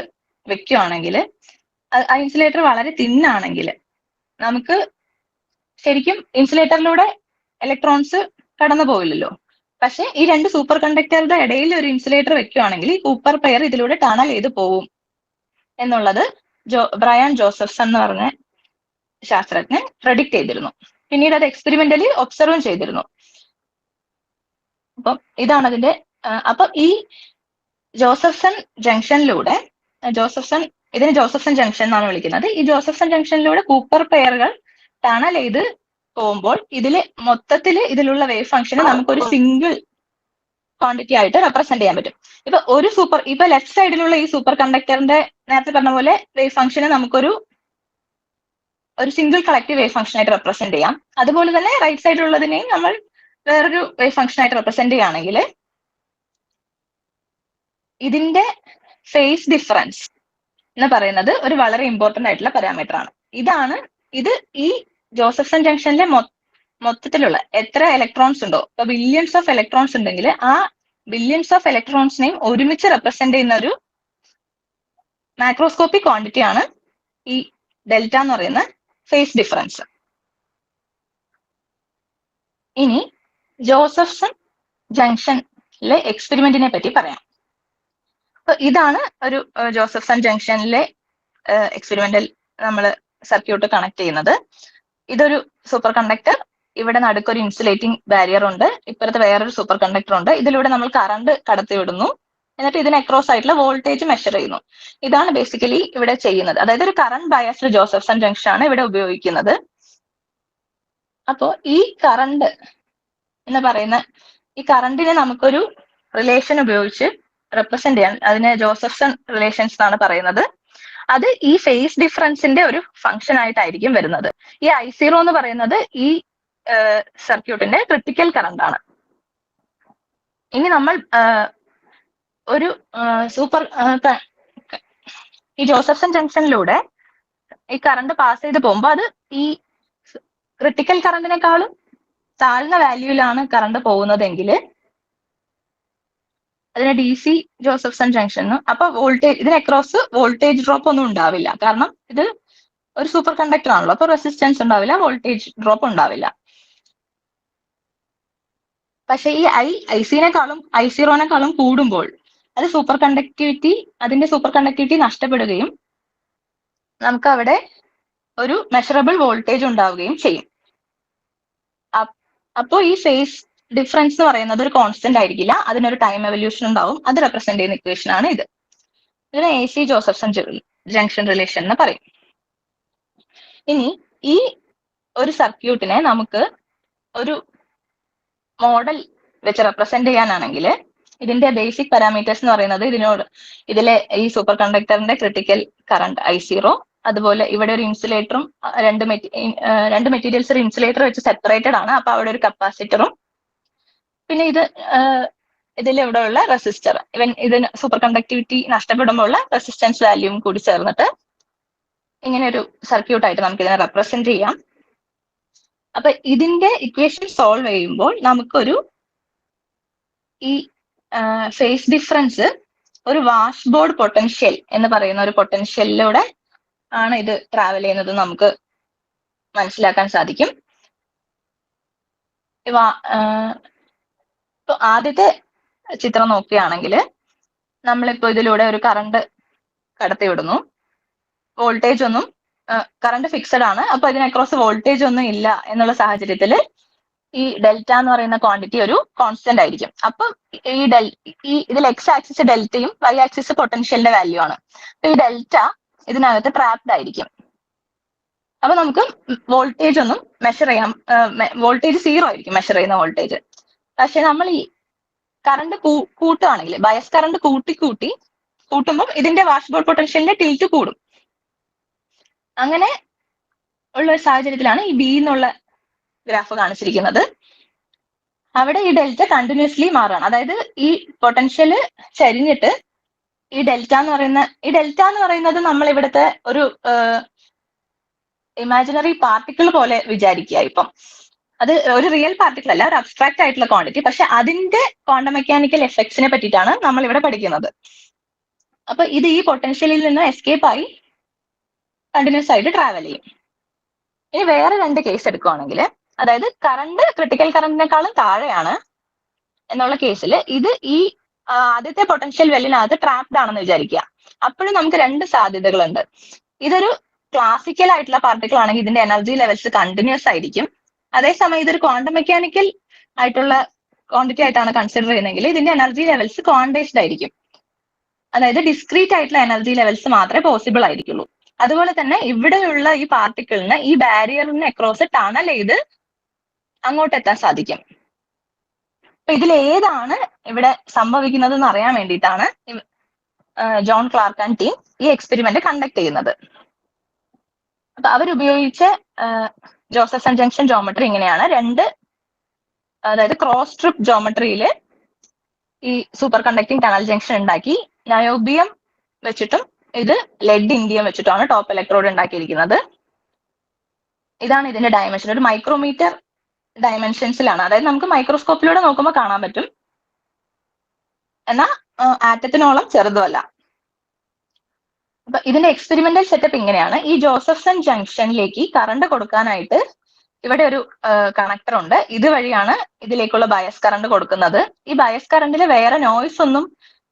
വെക്കുകയാണെങ്കിൽ ആ ഇൻസുലേറ്റർ വളരെ തിന്നാണെങ്കിൽ നമുക്ക് ശരിക്കും ഇൻസുലേറ്ററിലൂടെ ഇലക്ട്രോൺസ് കടന്നു പോവില്ലല്ലോ. പക്ഷെ ഈ രണ്ട് സൂപ്പർ കണ്ടക്ടറുടെ ഇടയിൽ ഒരു ഇൻസുലേറ്റർ വെക്കുകയാണെങ്കിൽ ഈ കൂപ്പർ പെയർ ഇതിലൂടെ ടണൽ ചെയ്ത് പോവും. എന്നുള്ളത് ജോ ബ്രയാൻ ജോസഫ്സൺ എന്ന് പറഞ്ഞ ശാസ്ത്രജ്ഞൻ പ്രഡിക്റ്റ് ചെയ്തിരുന്നു. പിന്നീട് അത് എക്സ്പെരിമെന്റലി ഒബ്സർവ് ചെയ്തിരുന്നു. അപ്പം ഇതാണ് അതിന്റെ അപ്പം ഈ ജോസഫ്സൺ ജംഗ്ഷനിലൂടെ ജോസഫ്സൺ ഇതിന് ജോസഫ്സൺ ജംഗ്ഷൻ എന്നാണ് വിളിക്കുന്നത്. ഈ ജോസഫ്സൺ ജംഗ്ഷനിലൂടെ കൂപ്പർ പെയറുകൾ ടണൽ ചെയ്ത് പോകുമ്പോൾ ഇതിൽ മൊത്തത്തിൽ ഇതിലുള്ള വേവ് ഫംഗ്ഷനെ നമുക്കൊരു സിംഗിൾ ക്വാണ്ടിറ്റി ആയിട്ട് റെപ്രസെന്റ് ചെയ്യാൻ പറ്റും. ഇപ്പൊ ഒരു സൂപ്പർ ഇപ്പൊ ലെഫ്റ്റ് സൈഡിലുള്ള ഈ സൂപ്പർ കണ്ടക്ടറിന്റെ നേരത്തെ പറഞ്ഞ പോലെ വേവ് ഫംഗ്ഷനെ നമുക്കൊരു ഒരു സിംഗിൾ കളക്റ്റീവ് വേവ് ഫംഗ്ഷൻ ആയിട്ട് റെപ്രസെന്റ് ചെയ്യാം. അതുപോലെ തന്നെ റൈറ്റ് സൈഡിലുള്ളതിനെയും നമ്മൾ വേറൊരു വേവ് ഫംഗ്ഷൻ ആയിട്ട് റെപ്രസെന്റ് ചെയ്യുകയാണെങ്കിൽ ഇതിന്റെ ഫേസ് ഡിഫറൻസ് എന്ന് പറയുന്നത് ഒരു വളരെ ഇമ്പോർട്ടന്റ് ആയിട്ടുള്ള പാരാമീറ്റർ ആണ്. ഇതാണ് ഇത് ഈ ജോസഫ്സൺ ജംഗ്ഷനിലെ മൊത്തത്തിലുള്ള എത്ര ഇലക്ട്രോൺസ് ഉണ്ടോ ഇപ്പൊ ബില്യൺസ് ഓഫ് ഇലക്ട്രോൺസ് ഉണ്ടെങ്കിൽ ആ ബില്യൺസ് ഓഫ് ഇലക്ട്രോൺസിനെയും ഒരുമിച്ച് റെപ്രസെന്റ് ചെയ്യുന്ന ഒരു മാക്രോസ്കോപ്പിക് ക്വാണ്ടിറ്റി ആണ് ഈ ഡെൽറ്റ എന്ന് പറയുന്ന ഫേസ് ഡിഫറൻസ് ഇനി ജോസഫ്സൺ ജംഗ്ഷനിലെ എക്സ്പെരിമെന്റിനെ പറ്റി പറയാം. അപ്പൊ ഇതാണ് ഒരു ജോസഫ്സൺ ജംഗ്ഷനിലെ എക്സ്പെരിമെന്റൽ നമ്മൾ സർക്യൂട്ട് കണക്ട് ചെയ്യുന്നത്. ഇതൊരു സൂപ്പർ കണ്ടക്ടർ ഇവിടെ നടുക്കൊരു ഇൻസുലേറ്റിംഗ് ബാരിയർ ഉണ്ട് ഇപ്പുറത്ത് വേറൊരു സൂപ്പർ കണ്ടക്ടർ ഉണ്ട്. ഇതിലൂടെ നമ്മൾ കറണ്ട് കടത്തിവിടുന്നു. എന്നിട്ട് ഇതിന് അക്രോസ് ആയിട്ടുള്ള വോൾട്ടേജ് മെഷർ ചെയ്യുന്നു. ഇതാണ് ബേസിക്കലി ഇവിടെ ചെയ്യുന്നത്. അതായത് ഒരു കറണ്ട് ബയസ്ഡ് ജോസഫ്സൺ ജംഗ്ഷൻ ആണ് ഇവിടെ ഉപയോഗിക്കുന്നത്. അപ്പോ ഈ കറണ്ട് എന്ന് പറയുന്ന ഈ കറണ്ടിനെ നമുക്കൊരു റിലേഷൻ ഉപയോഗിച്ച് റെപ്രസെന്റ് ചെയ്യാൻ അതിനെ ജോസഫ്സൺ റിലേഷൻസ് എന്നാണ് പറയുന്നത്. അത് ഈ ഫേസ് ഡിഫറൻസിന്റെ ഒരു ഫംഗ്ഷൻ ആയിട്ടായിരിക്കും വരുന്നത്. ഈ ഐ സീറോ എന്ന് പറയുന്നത് ഈ സർക്യൂട്ടിന്റെ ക്രിട്ടിക്കൽ കറണ്ട് ആണ്. ഇനി നമ്മൾ ഒരു സൂപ്പർ ഈ ജോസഫ്സൺ ജംഗ്ഷനിലൂടെ ഈ കറണ്ട് പാസ് ചെയ്ത് പോകുമ്പോൾ അത് ഈ ക്രിട്ടിക്കൽ കറണ്ടിനേക്കാളും താഴ്ന്ന വാല്യൂയിലാണ് കറണ്ട് പോകുന്നതെങ്കിൽ അതിന് ഡി സി ജോസഫ്സൺ ജംഗ്ഷൻ അപ്പൊ വോൾട്ടേജ് ഇതിന് അക്രോസ് വോൾട്ടേജ് ഡ്രോപ്പ് ഒന്നും ഉണ്ടാവില്ല. കാരണം ഇത് ഒരു സൂപ്പർ കണ്ടക്ടർ ആണല്ലോ. അപ്പൊ റെസിസ്റ്റൻസ് ഉണ്ടാവില്ല വോൾട്ടേജ് ഡ്രോപ്പ് ഉണ്ടാവില്ല. പക്ഷെ ഈ ഐ ഐ സിനെക്കാളും ഐ സീറോനേക്കാളും കൂടുമ്പോൾ അത് സൂപ്പർ കണ്ടക്ടിവിറ്റി അതിന്റെ സൂപ്പർ കണ്ടക്ടിവിറ്റി നഷ്ടപ്പെടുകയും നമുക്ക് അവിടെ ഒരു മെഷറബിൾ വോൾട്ടേജ് ഉണ്ടാവുകയും ചെയ്യും. അപ്പോൾ ഈ ഫേസ് ഡിഫറൻസ് എന്ന് പറയുന്നത് ഒരു കോൺസ്റ്റന്റ് ആയിരിക്കില്ല. അതിനൊരു ടൈം എവല്യൂഷൻ ഉണ്ടാവും. അത് റെപ്രസെന്റ് ചെയ്യുന്ന ഇക്വേഷൻ ആണ് ഇത്. ഇതിനെ A C Josephson junction relation എന്ന് പറയും. ഇനി ഈ ഒരു സർക്യൂട്ടിനെ നമുക്ക് ഒരു മോഡൽ വെച്ച് റെപ്രസെന്റ് ചെയ്യാനാണെങ്കിൽ ഇതിന്റെ ബേസിക് പാരാമീറ്റേഴ്സ് എന്ന് പറയുന്നത് ഇതിനോട് ഇതിലെ ഈ സൂപ്പർ കണ്ടക്ടറിന്റെ ക്രിട്ടിക്കൽ കറണ്ട് ഐ സീറോ അതുപോലെ ഇവിടെ ഒരു ഇൻസുലേറ്ററും രണ്ട് രണ്ട് മെറ്റീരിയൽസ് ഒരു ഇൻസുലേറ്റർ വെച്ച് സെപ്പറേറ്റഡ് ആണ്. അപ്പൊ അവിടെ ഒരു കപ്പാസിറ്ററും പിന്നെ ഇത് ഇതിലിവിടെ ഉള്ള റെസിസ്റ്റർ ഇവൻ ഇതിന് സൂപ്പർ കണ്ടക്ടിവിറ്റി നഷ്ടപ്പെടുമ്പോൾ ഉള്ള റെസിസ്റ്റൻസ് വാല്യൂവും കൂടി ചേർന്നിട്ട് ഇങ്ങനെ ഒരു സർക്യൂട്ട് ആയിട്ട് നമുക്ക് ഇതിനെ റെപ്രസെന്റ് ചെയ്യാം. അപ്പൊ ഇതിന്റെ ഇക്വേഷൻ സോൾവ് ചെയ്യുമ്പോൾ നമുക്കൊരു ഈ ഫേസ് ഡിഫറൻസ് ഒരു വാഷ് ബോർഡ് പൊട്ടൻഷ്യൽ എന്ന് പറയുന്ന ഒരു പൊട്ടൻഷ്യലിലൂടെ ആണ് ഇത് ട്രാവൽ ചെയ്യുന്നത് നമുക്ക് മനസ്സിലാക്കാൻ സാധിക്കും. ഇപ്പൊ ആദ്യത്തെ ചിത്രം നോക്കുകയാണെങ്കിൽ നമ്മളിപ്പോ ഇതിലൂടെ ഒരു കറണ്ട് കടത്തിവിടുന്നു വോൾട്ടേജ് ഒന്നും കറണ്ട് ഫിക്സഡ് ആണ്. അപ്പൊ ഇതിന് അക്രോസ് വോൾട്ടേജ് ഒന്നും ഇല്ല എന്നുള്ള സാഹചര്യത്തിൽ ഈ ഡെൽറ്റ എന്ന് പറയുന്ന ക്വാണ്ടിറ്റി ഒരു കോൺസ്റ്റന്റ് ആയിരിക്കും. അപ്പൊ ഈ ഡെൽ ഈ ഇതിൽ എക്സ് ആക്സിസ് ഡെൽറ്റയും വൈ ആക്സിസ് പൊട്ടൻഷ്യലിന്റെ വാല്യൂ ആണ്. ഈ ഡെൽറ്റ ഇതിനകത്ത് ട്രാപ്ഡ് ആയിരിക്കും. അപ്പൊ നമുക്ക് വോൾട്ടേജ് ഒന്നും മെഷർ ചെയ്യാം വോൾട്ടേജ് സീറോ ആയിരിക്കും മെഷർ ചെയ്യുന്ന വോൾട്ടേജ് പക്ഷെ നമ്മൾ ഈ കറണ്ട് കൂട്ടുകയാണെങ്കിൽ ബയസ് കറണ്ട് കൂട്ടി കൂട്ടി കൂട്ടുമ്പോൾ ഇതിന്റെ വാഷ്ബോർഡ് പൊട്ടൻഷ്യലിന്റെ ടിൽറ്റ് കൂടും. അങ്ങനെ ഉള്ള ഒരു സാഹചര്യത്തിലാണ് ഈ ബി എന്നുള്ള ഗ്രാഫ് കാണിച്ചിരിക്കുന്നത്. അവിടെ ഈ ഡെൽറ്റ കണ്ടിന്യൂസ്ലി മാറുകയാണ്. അതായത് ഈ പൊട്ടൻഷ്യൽ ചരിഞ്ഞിട്ട് ഈ ഡെൽറ്റ എന്ന് പറയുന്ന ഈ ഡെൽറ്റ എന്ന് പറയുന്നത് നമ്മൾ ഇവിടുത്തെ ഒരു ഇമാജിനറി പാർട്ടിക്കിൾ പോലെ വിചാരിക്കുക ഇപ്പം. അത് ഒരു റിയൽ പാർട്ടിക്കിൾ അല്ല ഒരു അബ്സ്ട്രാക്ട് ആയിട്ടുള്ള ക്വാണ്ടിറ്റി പക്ഷെ അതിന്റെ ക്വാണ്ടം മെക്കാനിക്കൽ എഫക്ട്സിനെ പറ്റിയിട്ടാണ് നമ്മൾ ഇവിടെ പഠിക്കുന്നത്. അപ്പൊ ഇത് ഈ പൊട്ടൻഷ്യലിൽ നിന്ന് എസ്കേപ്പ് ആയി കണ്ടിന്യൂസ് ആയിട്ട് ട്രാവൽ ചെയ്യും. ഇനി വേറെ രണ്ട് കേസ് എടുക്കുവാണെങ്കിൽ അതായത് കറണ്ട് ക്രിട്ടിക്കൽ കറണ്ടിനേക്കാളും താഴെയാണ് എന്നുള്ള കേസിൽ ഇത് ഈ ആദ്യത്തെ പൊട്ടൻഷ്യൽ വെല്ലിനകത്ത് ട്രാപ്ഡ് ആണെന്ന് വിചാരിക്കുക. അപ്പോഴും നമുക്ക് രണ്ട് സാധ്യതകളുണ്ട്. ഇതൊരു ക്ലാസിക്കൽ ആയിട്ടുള്ള പാർട്ടിക്കിൾ ആണെങ്കിൽ ഇതിന്റെ എനർജി ലെവൽസ് കണ്ടിന്യൂസ് ആയിരിക്കും. അതേസമയം ഇതൊരു ക്വാണ്ടം മെക്കാനിക്കൽ ആയിട്ടുള്ള ക്വാണ്ടിറ്റി ആയിട്ടാണ് കൺസിഡർ ചെയ്യുന്നതെങ്കിൽ ഇതിന്റെ എനർജി ലെവൽസ് ക്വാണ്ടൈസ്ഡ് ആയിരിക്കും. അതായത് ഡിസ്ക്രീറ്റ് ആയിട്ടുള്ള എനർജി ലെവൽസ് മാത്രമേ പോസിബിൾ ആയിരിക്കുള്ളൂ. അതുപോലെ തന്നെ ഇവിടെയുള്ള ഈ പാർട്ടിക്കിളിന് ഈ ബാരിയറിന് അക്രോസ് ടണൽ ചെയ്ത് അങ്ങോട്ട് എത്താൻ സാധിക്കും. അപ്പൊ ഇതിൽ ഏതാണ് ഇവിടെ സംഭവിക്കുന്നത് എന്ന് അറിയാൻ വേണ്ടിയിട്ടാണ് ജോൺ ക്ലാർക്ക് ആൻഡ് ടീം ഈ എക്സ്പെരിമെന്റ് കണ്ടക്ട് ചെയ്യുന്നത്. അപ്പൊ അവരുപയോഗിച്ച ജോസഫ്സൺ ജംഗ്ഷൻ ജോമെട്രി ഇങ്ങനെയാണ്. രണ്ട് അതായത് ക്രോസ് സ്ട്രിപ്പ് ജോമെട്രിയിൽ ഈ സൂപ്പർ കണ്ടക്ടിങ് ടണൽ ജംഗ്ഷൻ ഉണ്ടാക്കി നയോബിയം വെച്ചിട്ടും ഇത് ലെഡ് ഇന്ത്യം വെച്ചിട്ടുമാണ് ടോപ്പ് ഇലക്ട്രോഡ് ഉണ്ടാക്കിയിരിക്കുന്നത്. ഇതാണ് ഇതിന്റെ ഡയമെൻഷൻ ഒരു മൈക്രോമീറ്റർ ഡയമെൻഷൻസിലാണ് അതായത് നമുക്ക് മൈക്രോസ്കോപ്പിലൂടെ നോക്കുമ്പോൾ കാണാൻ പറ്റും. എന്നാൽ ആറ്റത്തിനോളം ചെറുതുമല്ല. അപ്പൊ ഇതിന്റെ എക്സ്പെരിമെന്റൽ സെറ്റപ്പ് ഇങ്ങനെയാണ്. ഈ ജോസഫ്സൺ ജംഗ്ഷനിലേക്ക് കറണ്ട് കൊടുക്കാനായിട്ട് ഇവിടെ ഒരു കണക്ടർ ഉണ്ട്. ഇത് വഴിയാണ് ഇതിലേക്കുള്ള ബയസ് കറണ്ട് കൊടുക്കുന്നത്. ഈ ബയസ് കറണ്ടിൽ വേറെ നോയ്സ് ഒന്നും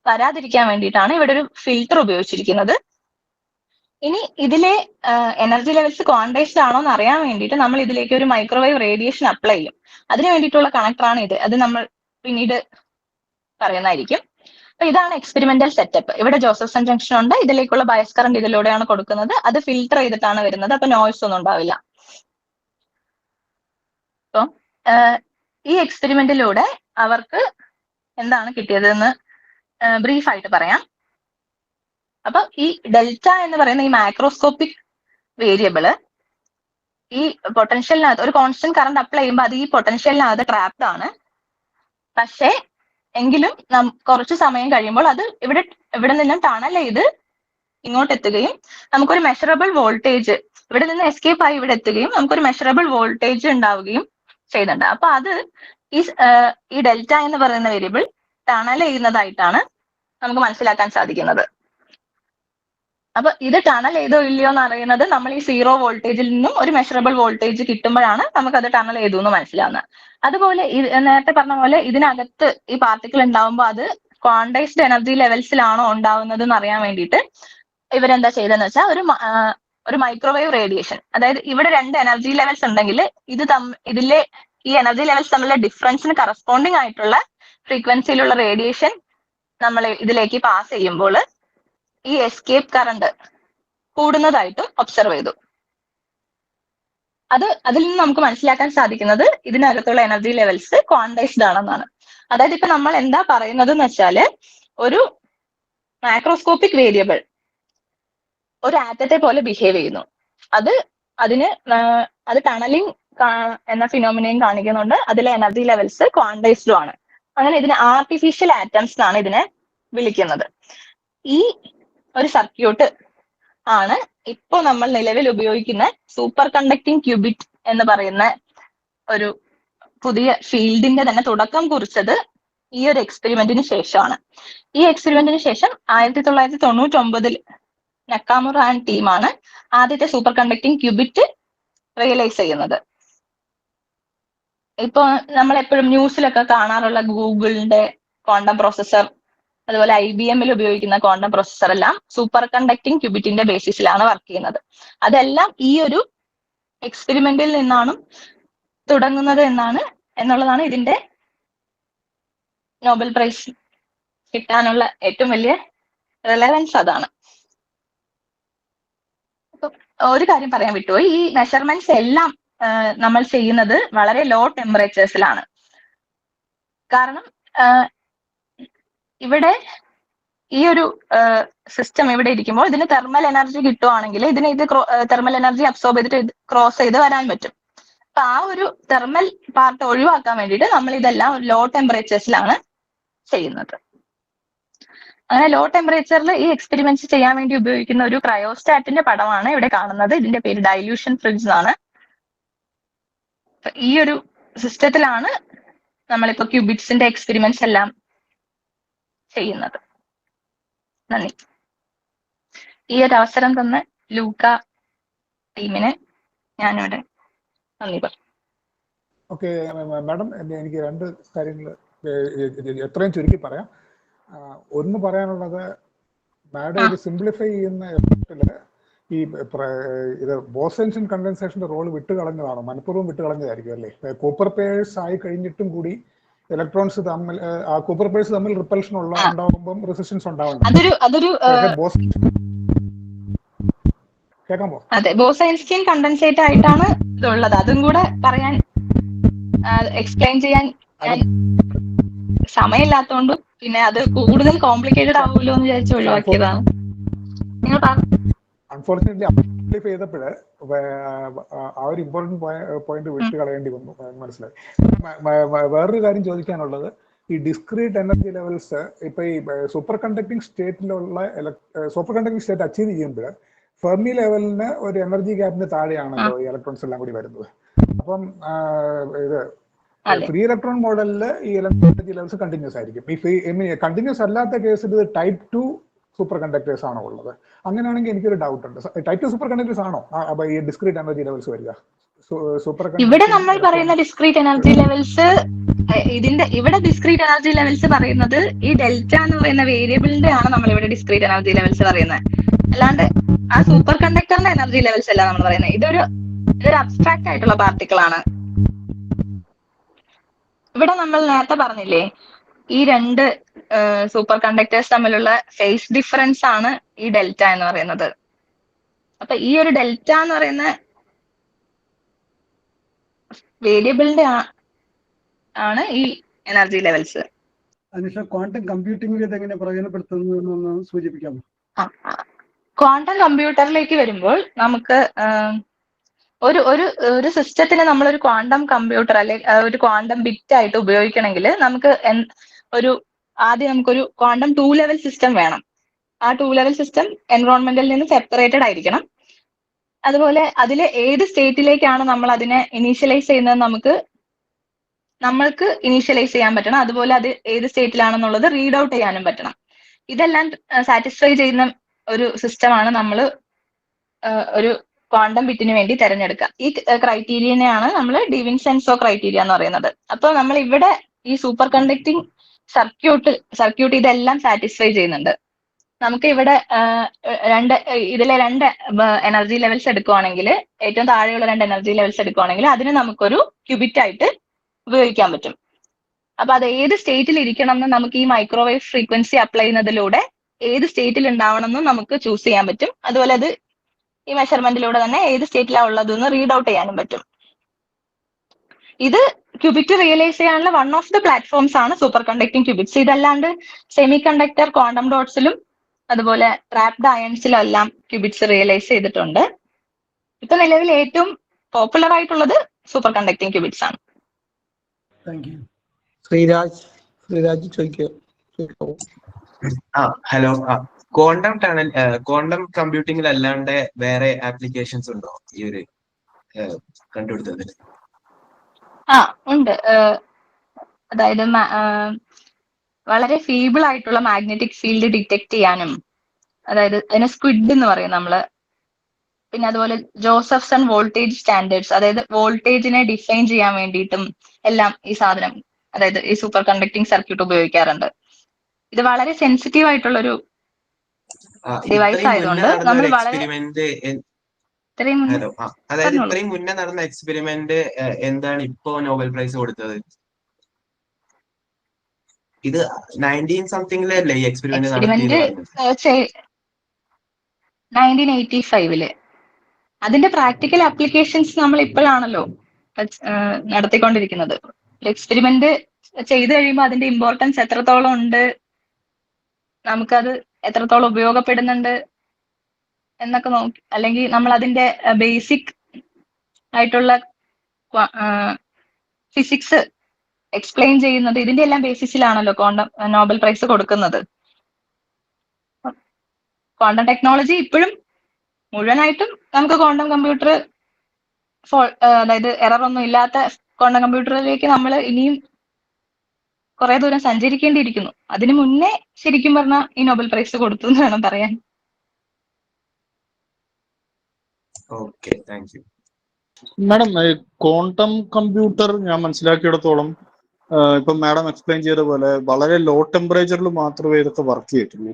വരാതിരിക്കാൻ വേണ്ടിയിട്ടാണ് ഇവിടെ ഒരു ഫിൽറ്റർ ഉപയോഗിച്ചിരിക്കുന്നത്. ഇനി ഇതിലെ എനർജി ലെവൽസ് ക്വാണ്ടൈസ്ഡ് ആണോ എന്ന് അറിയാൻ വേണ്ടിയിട്ട് നമ്മൾ ഇതിലേക്ക് ഒരു മൈക്രോവേവ് റേഡിയേഷൻ അപ്ലൈ ചെയ്യും. അതിന് വേണ്ടിയിട്ടുള്ള കണക്ടറാണ് ഇത്. അത് നമ്മൾ പിന്നീട് പറയുന്നതായിരിക്കും. അപ്പൊ ഇതാണ് എക്സ്പെരിമെന്റൽ സെറ്റപ്പ് ഇവിടെ ജോസഫ്സൺ ജംഗ്ഷൻ ഉണ്ട്. ഇതിലേക്കുള്ള ബയസ് കറന്റ് ഇതിലൂടെയാണ് കൊടുക്കുന്നത്. അത് ഫിൽട്ടർ ചെയ്തിട്ടാണ് വരുന്നത്. അപ്പൊ നോയ്സ് ഒന്നും ഉണ്ടാവില്ല. അപ്പൊ ഈ എക്സ്പെരിമെന്റിലൂടെ അവർക്ക് എന്താണ് കിട്ടിയതെന്ന് ബ്രീഫായിട്ട് പറയാം. അപ്പൊ ഈ ഡെൽറ്റ എന്ന് പറയുന്ന ഈ മാക്രോസ്കോപ്പിക് വേരിയബിൾ ഈ പൊട്ടൻഷ്യലിനകത്ത് ഒരു കോൺസ്റ്റന്റ് കറണ്ട് അപ്ലൈ ചെയ്യുമ്പോൾ അത് ഈ പൊട്ടൻഷ്യലിനകത്ത് ട്രാപ്ഡ് ആണ്. പക്ഷേ എങ്കിലും കുറച്ച് സമയം കഴിയുമ്പോൾ അത് ഇവിടെ ഇവിടെ നിന്നും ടണൽ ചെയ്ത് ഇങ്ങോട്ട് എത്തുകയും നമുക്കൊരു മെഷറബിൾ വോൾട്ടേജ് ഇവിടെ നിന്ന് എസ്കേപ്പ് ആയി ഇവിടെ എത്തുകയും നമുക്കൊരു മെഷറബിൾ വോൾട്ടേജ് ഉണ്ടാവുകയും ചെയ്യുന്നുണ്ട്. അപ്പൊ അത് ഈ ഈ ഡെൽറ്റ എന്ന് പറയുന്ന വേരിയബിൾ ടണൽ ചെയ്യുന്നതായിട്ടാണ് നമുക്ക് മനസ്സിലാക്കാൻ സാധിക്കുന്നത്. അപ്പൊ ഇത് ടണൽ ചെയ്തോ ഇല്ലയോ എന്ന് അറിയുന്നത് നമ്മൾ ഈ സീറോ വോൾട്ടേജിൽ നിന്നും ഒരു മെഷറബിൾ വോൾട്ടേജ് കിട്ടുമ്പോഴാണ് നമുക്ക് അത് ടണൽ ചെയ്തു എന്ന് മനസ്സിലാവുന്നത്. അതുപോലെ നേരത്തെ പറഞ്ഞ പോലെ ഇതിനകത്ത് ഈ പാർട്ടിക്കിൾ ഉണ്ടാവുമ്പോൾ അത് ക്വാണ്ടൈസ്ഡ് എനർജി ലെവൽസിലാണോ ഉണ്ടാവുന്നത് എന്ന് അറിയാൻ വേണ്ടിയിട്ട് ഇവരെന്താ ചെയ്തതെന്ന് വെച്ചാൽ ഒരു ഒരു മൈക്രോവേവ് റേഡിയേഷൻ അതായത് ഇവിടെ രണ്ട് എനർജി ലെവൽസ് ഉണ്ടെങ്കിൽ ഇത് ഇതിലെ ഈ എനർജി ലെവൽസ് തമ്മിലുള്ള ഡിഫറൻസിന് കറസ്പോണ്ടിങ് ആയിട്ടുള്ള ഫ്രീക്വൻസിയിലുള്ള റേഡിയേഷൻ നമ്മൾ ഇതിലേക്ക് പാസ് ചെയ്യുമ്പോൾ ഈ എസ്കേപ്പ് കറണ്ട് കൂടുന്നതായിട്ടും ഒബ്സർവ് ചെയ്തു. അത് അതിൽ നിന്ന് നമുക്ക് മനസ്സിലാക്കാൻ സാധിക്കുന്നത് ഇതിനകത്തുള്ള എനർജി ലെവൽസ് ക്വാണ്ടൈസ്ഡ് ആണെന്നാണ്. അതായത് ഇപ്പൊ നമ്മൾ എന്താ പറയുന്നത് എന്ന് വെച്ചാൽ ഒരു മാക്രോസ്കോപ്പിക് വേരിയബിൾ ഒരു ആറ്റത്തെ പോലെ ബിഹേവ് ചെയ്യുന്നു. അത് അതിന് അത് ടണലിംഗ് എന്ന ഫിനോമിനയും കാണിക്കുന്നുണ്ട്. അതിലെ എനർജി ലെവൽസ് ക്വാണ്ടൈസ്ഡും ആണ്. അങ്ങനെ ഇതിനെ ആർട്ടിഫിഷ്യൽ ആറ്റംസ് എന്നാണ് ഇതിനെ വിളിക്കുന്നത്. ഈ ഒരു സർക്യൂട്ട് ആണ് ഇപ്പോ നമ്മൾ നിലവിൽ ഉപയോഗിക്കുന്ന സൂപ്പർ കണ്ടക്ടിങ് ക്യൂബിറ്റ് എന്ന് പറയുന്ന ഒരു പുതിയ ഫീൽഡിന്റെ തന്നെ തുടക്കം കുറിച്ചത് ഈ ഒരു എക്സ്പെരിമെന്റിന് ശേഷമാണ്. ഈ എക്സ്പെരിമെന്റിന് ശേഷം ആയിരത്തി തൊള്ളായിരത്തി തൊണ്ണൂറ്റി ഒമ്പതിൽ നക്കാമുറ ആൻഡ് ടീമാണ് ആദ്യത്തെ സൂപ്പർ കണ്ടക്ടിങ് ക്യൂബിറ്റ് റിയലൈസ് ചെയ്യുന്നത്. ഇപ്പൊ നമ്മൾ എപ്പോഴും ന്യൂസിലൊക്കെ കാണാറുള്ള ഗൂഗിളിന്റെ ക്വാണ്ടം പ്രോസസർ അതുപോലെ ഐ ബി എമ്മിൽ ഉപയോഗിക്കുന്ന ക്വാണ്ടം പ്രോസസർ എല്ലാം സൂപ്പർ കണ്ടക്ടിങ് ക്യൂബിറ്റിന്റെ ബേസിസിലാണ് വർക്ക് ചെയ്യുന്നത്. അതെല്ലാം ഈ ഒരു എക്സ്പെരിമെന്റിൽ നിന്നാണ് തുടങ്ങുന്നത് എന്നാണ് എന്നുള്ളതാണ് ഇതിന്റെ നോബൽ പ്രൈസ് കിട്ടാനുള്ള ഏറ്റവും വലിയ റിലവൻസ് അതാണ്. ഒരു കാര്യം പറയാൻ വിട്ടുപോയി. ഈ മെഷർമെന്റ്സ് എല്ലാം നമ്മൾ ചെയ്യുന്നത് വളരെ ലോ ടെമ്പറേച്ചേഴ്സിലാണ് കാരണം ഇവിടെ ഈ ഒരു സിസ്റ്റം ഇവിടെ ഇരിക്കുമ്പോൾ ഇതിന് തെർമൽ എനർജി കിട്ടുവാണെങ്കിൽ ഇതിന് ഇത് തെർമൽ എനർജി അബ്സോർബ് ചെയ്തിട്ട് ക്രോസ് ചെയ്ത് വരാൻ പറ്റും. അപ്പൊ ആ ഒരു തെർമൽ പാർട്ട് ഒഴിവാക്കാൻ വേണ്ടിയിട്ട് നമ്മൾ ഇതെല്ലാം ലോ ടെമ്പറേച്ചേഴ്സിലാണ് ചെയ്യുന്നത്. അങ്ങനെ ലോ ടെമ്പറേച്ചറിൽ ഈ എക്സ്പെരിമെന്റ്സ് ചെയ്യാൻ വേണ്ടി ഉപയോഗിക്കുന്ന ഒരു ക്രയോസ്റ്റാറ്റിന്റെ പടമാണ് ഇവിടെ കാണുന്നത്. ഇതിന്റെ പേര് ഡൈല്യൂഷൻ ഫ്രിഡ്ജ് ആണ് ഈ ഒരു സിസ്റ്റത്തിലാണ് നമ്മളിപ്പോ ക്യൂബിറ്റ്സിന്റെ എക്സ്പെരിമെന്റ്സ് എല്ലാം ചെയ്യുന്നത്. നന്ദി. ഈ ഒരു അവസരം തന്ന ലൂക്ക ടീമിന് ഞാനിവിടെ നന്ദി പറഞ്ഞു. ഓക്കെ മാഡം എനിക്ക് രണ്ട് കാര്യങ്ങൾ എത്രയും ചുരുക്കി പറയാം. ഒന്ന് പറയാനുള്ളത് മാഡം ഇത് സിംപ്ലിഫൈ ചെയ്യുന്ന എഫക്റ്റിൽ ഈ ഇത് ബോസെൻഷൻ കണ്ടൻസേഷന്റെ റോൾ വിട്ടുകളഞ്ഞതാണോ? മനഃപൂർവം വിട്ടുകളഞ്ഞതായിരിക്കും അല്ലേ? കോപ്പർ പേഴ്സ് ആയി കഴിഞ്ഞിട്ടും കൂടി ഇലക്ട്രോൺസ് തമ്മിൽ ആ കൂപ്പർ പേഴ്സ് തമ്മിൽ റിപ്പൽഷൻ ഉള്ള ഉണ്ടാവുമ്പോൾ ഉണ്ടാവുമ്പം റെസിസ്റ്റൻസ് അതൊരു അതൊരു കേൾക്കാമോ അതെ ബോസൈൻസ്റ്റീൻ കണ്ടൻസേറ്റ് ആയിട്ടാണ് ഇതുള്ളത്. അതും കൂടെ പറയാൻ എക്സ്പ്ലെയിൻ ചെയ്യാൻ ഞാൻ സമയമില്ലാത്തതുകൊണ്ടും പിന്നെ അത് കൂടുതൽ കോംപ്ലിക്കേറ്റഡ് ആവുമല്ലോ എന്ന് വിചാരിച്ച് ഒഴിവാക്കിയതാണ്. നിങ്ങൾ പറഞ്ഞു അൺഫോർച്ചുനേറ്റ്ലി അപ്ലൈ ചെയ്തപ്പോഴ് ആ ഒരു ഇമ്പോർട്ടന്റ് പോയിന്റ് വിട്ട് കളയേണ്ടി വന്നു. മനസ്സിലായി. വേറൊരു കാര്യം ചോദിക്കാനുള്ളത് ഈ ഡിസ്ക്രീറ്റ് എനർജി ലെവൽസ് ഇപ്പൊ ഈ സൂപ്പർ കണ്ടക്ടിങ് സ്റ്റേറ്റിലുള്ള സൂപ്പർ കണ്ടക്ടിങ് സ്റ്റേറ്റ് അച്ചീവ് ചെയ്യുമ്പോൾ ഫെർമി ലെവലിന് ഒരു എനർജി ഗ്യാപ്പിന് താഴെയാണല്ലോ ഈ ഇലക്ട്രോൺസ് എല്ലാം കൂടി വരുന്നത്. അപ്പം ഇത് ഫ്രീ ഇലക്ട്രോൺ മോഡലിൽ ഈ എനർജി ലെവൽസ് കണ്ടിന്യൂസ് ആയിരിക്കും. ഈ കണ്ടിന്യൂസ് അല്ലാത്ത കേസിൽ ഇത് ടൈപ്പ് ടു സൂപ്പർ കണ്ടക്ടേഴ്സ് ആണോ ഉള്ളത്? അങ്ങനെയാണെങ്കിൽ എനിക്കൊരു ഡൗട്ട് ഉണ്ട്. ടൈപ്പ് ടു സൂപ്പർ കണ്ടക്ടേഴ്സ് ആണോ? ഈ ഡിസ്ക്രീറ്റ് എനർജി ലെവൽസ് വരിക. സൂപ്പർ ഇവിടെ നമ്മൾ പറയുന്ന ഡിസ്ക്രീറ്റ് എനർജി ലെവൽസ് ഇതിന്റെ ഇവിടെ ഡിസ്ക്രീറ്റ് എനർജി ലെവൽസ് പറയുന്നത് ഈ ഡെൽറ്റ എന്ന് പറയുന്ന വേരിയബിളിന്റെ ആണ് നമ്മൾ ഇവിടെ ഡിസ്ക്രീറ്റ് എനർജി ലെവൽസ് പറയുന്നത്. അല്ലാണ്ട് ആ സൂപ്പർ കണ്ടക്ടറിന്റെ എനർജി ലെവൽസ് അല്ല നമ്മൾ പറയുന്നത്. ഇതൊരു ഇതൊരു അബ്സ്ട്രാക്ട് ആയിട്ടുള്ള പാർട്ടിക്കിൾ ആണ്. ഇവിടെ നമ്മൾ നേരത്തെ പറഞ്ഞില്ലേ ഈ രണ്ട് സൂപ്പർ കണ്ടക്ടേഴ്സ് തമ്മിലുള്ള ഫേസ് ഡിഫറൻസ് ആണ് ഈ ഡെൽറ്റ എന്ന് പറയുന്നത്. അപ്പൊ ഈ ഒരു ഡെൽറ്റ എന്ന് പറയുന്ന വേരിയബിളിന്റെ ആണ് ഈ എനർജി ലെവൽസ് ക്വാണ്ടം കമ്പ്യൂട്ടിംഗിൽ ഇത് എങ്ങനെ പ്രയോജനപ്പെടുത്തുന്നു സൂചിപ്പിക്കാമോ? ക്വാണ്ടം കമ്പ്യൂട്ടറിലേക്ക് വരുമ്പോൾ നമുക്ക് ഒരു ഒരു ഒരു സിസ്റ്റത്തിന് നമ്മൾ ഒരു ക്വാണ്ടം കമ്പ്യൂട്ടർ അല്ലെങ്കിൽ ഒരു ക്വാണ്ടം ബിറ്റ് ആയിട്ട് ഉപയോഗിക്കണമെങ്കിൽ നമുക്ക് ഒരു ആദ്യം നമുക്കൊരു ക്വാണ്ടം ടു ലെവൽ സിസ്റ്റം വേണം. ആ ടു ലെവൽ സിസ്റ്റം എൻവറോൺമെന്റിൽ നിന്ന് സെപ്പറേറ്റഡ് ആയിരിക്കണം. അതുപോലെ അതിൽ ഏത് സ്റ്റേറ്റിലേക്കാണ് നമ്മൾ അതിനെ ഇനീഷ്യലൈസ് ചെയ്യുന്നത് നമുക്ക് നമ്മൾക്ക് ഇനീഷ്യലൈസ് ചെയ്യാൻ പറ്റണം. അതുപോലെ അത് ഏത് സ്റ്റേറ്റിലാണെന്നുള്ളത് റീഡ് ഔട്ട് ചെയ്യാനും പറ്റണം. ഇതെല്ലാം സാറ്റിസ്ഫൈ ചെയ്യുന്ന ഒരു സിസ്റ്റമാണ് നമ്മൾ ഒരു ക്വാണ്ടം ബിറ്റിന് വേണ്ടി തിരഞ്ഞെടുക്കുക. ഈ ക്രൈറ്റീരിയനെയാണ് നമ്മൾ ഡിവിൻസെൻസോ ക്രൈറ്റീരിയ എന്ന് പറയുന്നത്. അപ്പോൾ നമ്മൾ ഇവിടെ ഈ സൂപ്പർ കണ്ടക്ടിങ് സർക്യൂട്ട് സർക്യൂട്ട് ഇതെല്ലാം സാറ്റിസ്ഫൈ ചെയ്യുന്നുണ്ട്. നമുക്ക് ഇവിടെ രണ്ട് ഇതിലെ രണ്ട് എനർജി ലെവൽസ് എടുക്കുവാണെങ്കിൽ ഏറ്റവും താഴെയുള്ള രണ്ട് എനർജി ലെവൽസ് എടുക്കുവാണെങ്കിൽ അതിന് നമുക്കൊരു ക്യൂബിറ്റ് ആയിട്ട് ഉപയോഗിക്കാൻ പറ്റും. അപ്പൊ അത് ഏത് സ്റ്റേറ്റിൽ ഇരിക്കണം എന്ന് നമുക്ക് ഈ മൈക്രോവേവ് ഫ്രീക്വൻസി അപ്ലൈ ചെയ്യുന്നതിലൂടെ ഏത് സ്റ്റേറ്റിൽ ഉണ്ടാവണം എന്ന് നമുക്ക് ചൂസ് ചെയ്യാൻ പറ്റും. അതുപോലെ അത് ഈ മെഷർമെന്റിലൂടെ തന്നെ ഏത് സ്റ്റേറ്റിലാണ് ഉള്ളതെന്ന് റീഡ് ഔട്ട് ചെയ്യാനും പറ്റും. ഇത് ക്യൂബിറ്റ് റിയലൈസ് ചെയ്യാനുള്ള വൺ ഓഫ് ദി പ്ലാറ്റ്ഫോംസ് ആണ് സൂപ്പർ കണ്ടക്ടിങ് ക്യൂബിറ്റ്സ് ഇതല്ലാണ്ട് സെമി കണ്ടക്ടർ ക്വാണ്ടം ഡോട്ട്സിലും അതുപോലെ ട്രാപ്ഡ് അയൺസിലും എല്ലാം ക്യൂബിറ്റ്സ് റിയലൈസ് ചെയ്തിട്ടുണ്ട്. ഇപ്പൊ നിലവിൽ ഏറ്റവും പോപ്പുലർ ആയിട്ടുള്ളത് സൂപ്പർ കണ്ടക്ടിങ് ക്യൂബിറ്റ്സ് ആണ് ശ്രീരാജ് ശ്രീരാജ് ചോദിക്കോ. ചോദിക്കോ. ആ ഹലോ. ആ ക്വാണ്ടം ടണൽ ക്വാണ്ടം കമ്പ്യൂട്ടിംഗിൽ അല്ലാണ്ട് വേറെ ആപ്ലിക്കേഷൻസ് ഉണ്ടോ ഈ ഒരു കണ്ടുപിടുത്തത്തിന് ആ ഉണ്ട്. അതായത് വളരെ ഫീബിൾ ആയിട്ടുള്ള മാഗ്നറ്റിക് ഫീൽഡ് ഡിറ്റക്ട് ചെയ്യാനും അതായത് അതിനെ സ്ക്വിഡ് എന്ന് പറയും നമ്മൾ. പിന്നെ അതുപോലെ ജോസഫ്സൺ വോൾട്ടേജ് സ്റ്റാൻഡേർഡ്സ് അതായത് വോൾട്ടേജിനെ ഡിഫൈൻ ചെയ്യാൻ വേണ്ടിയിട്ടും എല്ലാം ഈ സാധനം അതായത് ഈ സൂപ്പർ കണ്ടക്ടിങ് സർക്യൂട്ട് ഉപയോഗിക്കാറുണ്ട്. ഇത് വളരെ സെൻസിറ്റീവ് ആയിട്ടുള്ള ഒരു ഡിവൈസ് ആയതുകൊണ്ട് നമ്മൾ വളരെ- അതായത്. ഇത്രയും മുന്നേ നടന്ന എക്സ്പെരിമെന്റ് എന്താണ് ഇപ്പോ നോബൽ പ്രൈസ് കൊടുത്തത്? ഇത് നയന്റീൻ സംതിങ്ങിലല്ലേ ഈ എക്സ്പെരിമെന്റ് നയന്റീൻ എയ്റ്റി ഫൈവിൽ അതിന്റെ പ്രാക്ടിക്കൽ ആപ്ലിക്കേഷൻസ് നമ്മൾ ഇപ്പോഴാണല്ലോ നടത്തിക്കൊണ്ടിരിക്കുന്നത്. എക്സ്പെരിമെന്റ് ചെയ്തു കഴിയുമ്പോൾ അതിന്റെ ഇമ്പോർട്ടൻസ് എത്രത്തോളം ഉണ്ട്? നമുക്കത് എത്രത്തോളം ഉപയോഗപ്പെടുന്നുണ്ട്? എന്നൊക്കെ നോക്കി അല്ലെങ്കിൽ നമ്മൾ അതിന്റെ ബേസിക് ആയിട്ടുള്ള ഫിസിക്സ് എക്സ്പ്ലെയിൻ ചെയ്യുന്നത് ഇതിന്റെ എല്ലാം ബേസിസിലാണല്ലോ ക്വാണ്ടം നോബൽ പ്രൈസ് കൊടുക്കുന്നത്. ക്വാണ്ടം ടെക്നോളജി ഇപ്പോഴും മുഴുവനായിട്ടും നമുക്ക് ക്വാണ്ടം കമ്പ്യൂട്ടർ അതായത് എറർ ഒന്നും ഇല്ലാത്ത ക്വാണ്ടം കമ്പ്യൂട്ടറിലേക്ക് നമ്മൾ ഇനിയും കുറെ ദൂരം സഞ്ചരിക്കേണ്ടിയിരിക്കുന്നു. അതിനു മുന്നേ ശരിക്കും പറഞ്ഞാൽ ഈ നോബൽ പ്രൈസ് കൊടുത്തു എന്ന് വേണം പറയാൻ. Okay thank you. Madam quantum computer ഞാൻ മനസ്സിലാക്കിയിടത്തോളം ഇപ്പൊ മാഡം എക്സ്പ്ലെയിൻ ചെയ്ത പോലെ വളരെ ലോ ടെമ്പറേച്ചറിൽ മാത്രമേ ഇതൊക്കെ വർക്ക് ചെയ്തിട്ടുള്ളൂ